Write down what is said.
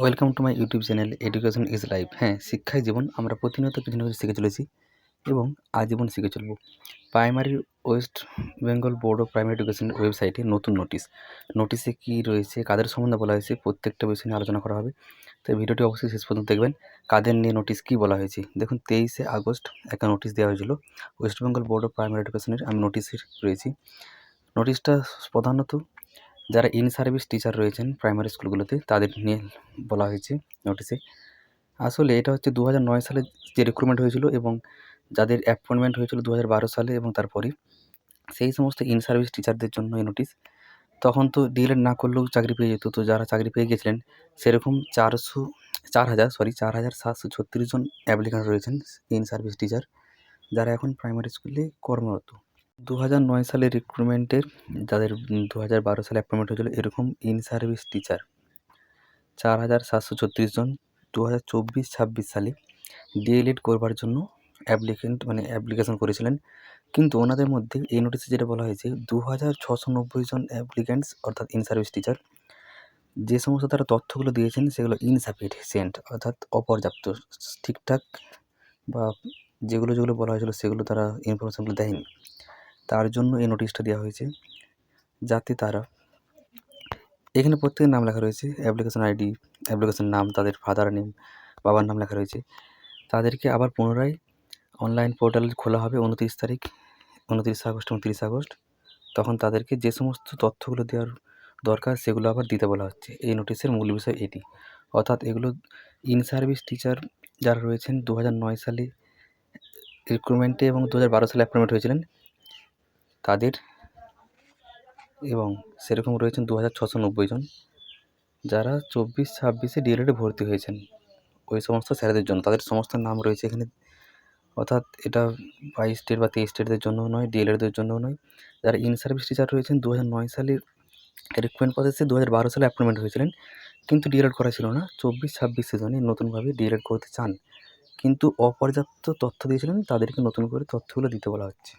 Welcome to my YouTube channel education is life হ্যাঁ শিক্ষাই জীবন আমরা প্রতিনিয়ত কিছু না কিছু শিখে চলেছি এবং আজীবন শিখে চলব। Primary West Bengal board of primary এডুকেশনের ওয়েবসাইটে নতুন নোটিশ নোটিশে কী রয়েছে, কাদের সম্বন্ধে বলা হয়েছে, প্রত্যেকটা বিষয় নিয়ে আলোচনা করা হবে। তো ভিডিওটি অবশ্যই শেষ পর্যন্ত দেখবেন। কাদের নিয়ে নোটিশ কী বলা হয়েছে? দেখুন, তেইশে আগস্ট একটা নোটিশ দেওয়া হয়েছিল। West Bengal board of primary এডুকেশনের আমি নোটিশের রয়েছি। নোটিশটা প্রধানত যারা ইন সার্ভিস টিচার রয়েছেন প্রাইমারি স্কুলগুলোতে তাদের নিয়ে বলা হয়েছে নোটিশে আসলে এটা হচ্ছে দু নয় সালে যে রিক্রুটমেন্ট হয়েছিল এবং যাদের অ্যাপয়েন্টমেন্ট হয়েছিল দু বারো সালে এবং তারপরে, সেই সমস্ত ইন সার্ভিস টিচারদের জন্য এই নোটিশ তখন তো ডিএলএড না করলেও চাকরি পেয়ে যেত, তো যারা চাকরি পেয়ে গেছিলেন, সেরকম চারশো চার হাজার সরি চার হাজার সাতশো ছত্রিশ জন অ্যাপ্লিকেন্ট রয়েছেন ইন সার্ভিস টিচার যারা এখন প্রাইমারি স্কুলে কর্মরত। দু হাজার নয় সালের রিক্রুটমেন্টের যাদের দু হাজার বারো সালে অ্যাপয়েন্টমেন্ট হয়েছিল, এরকম ইন সার্ভিস টিচার চার হাজার সাতশো ছত্রিশ জন দু হাজার চব্বিশ ছাব্বিশ সালে ডিএলএড করবার জন্য অ্যাপ্লিকেন্ট মানে অ্যাপ্লিকেশন করেছিলেন। কিন্তু ওনাদের মধ্যে এই নোটিশে যেটা বলা হয়েছে দু হাজার ছশো নব্বই জন অ্যাপ্লিকেন্টস অর্থাৎ ইন সার্ভিস টিচার যে সমস্ত তারা তথ্যগুলো দিয়েছেন, সেগুলো ইনসাফিসিয়েন্ট অর্থাৎ অপর্যাপ্ত, ঠিকঠাক বা যেগুলো যেগুলো বলা হয়েছিল, সেগুলো তারা ইনফরমেশনগুলো দেয়নি। তার জন্য এই নোটিশটা দেওয়া হয়েছে। যাতে তারা। এখানে প্রত্যেকের নাম লেখা রয়েছে। অ্যাপ্লিকেশন আইডি অ্যাপ্লিকেশন নাম, তাদের ফাদার নেম বাবার নাম লেখা রয়েছে। তাদেরকে আবার পুনরায় অনলাইন পোর্টাল খোলা হবে উনত্রিশ তারিখ, উনত্রিশে আগস্ট এবং তিরিশে আগস্ট। তখন তাদেরকে যে সমস্ত তথ্যগুলো দেওয়ার দরকার, সেগুলো আবার দিতে বলা হচ্ছে। এই নোটিশের মূল বিষয় এটি। অর্থাৎ এগুলো ইন সার্ভিস টিচার যারা রয়েছেন দু নয় সালে রিক্রুটমেন্টে এবং দু হাজার বারো সালে অ্যাপয়েন্টমেন্ট হয়েছিলেন তাদের এবং সেরকম রয়েছেন দু হাজার ছশো নব্বই জন, যারা চব্বিশ ছাব্বিশে ডিএলএডে ভর্তি হয়েছেন ওই সমস্ত স্যারেদের জন্য। তাদের সমস্ত নাম রয়েছে এখানে। অর্থাৎ এটা বাইশ স্টেট বা তেইশ স্টেটদের জন্য নয় ডিএলএডদের জন্য নয়। যারা ইন সার্ভিস টিচার রয়েছেন দু হাজার নয় সালে রিক্রুটমেন্ট প্রসেসে দু হাজার বারো সালে অ্যাপয়েন্টমেন্ট হয়েছিলেন। কিন্তু ডিএলএড করা ছিল না। চব্বিশ ছাব্বিশ সিজনে নতুনভাবে ডিএলএড করতে চান। কিন্তু অপর্যাপ্ত তথ্য দিয়েছিলেন। তাদেরকে নতুন করে তথ্যগুলো দিতে বলা হচ্ছে।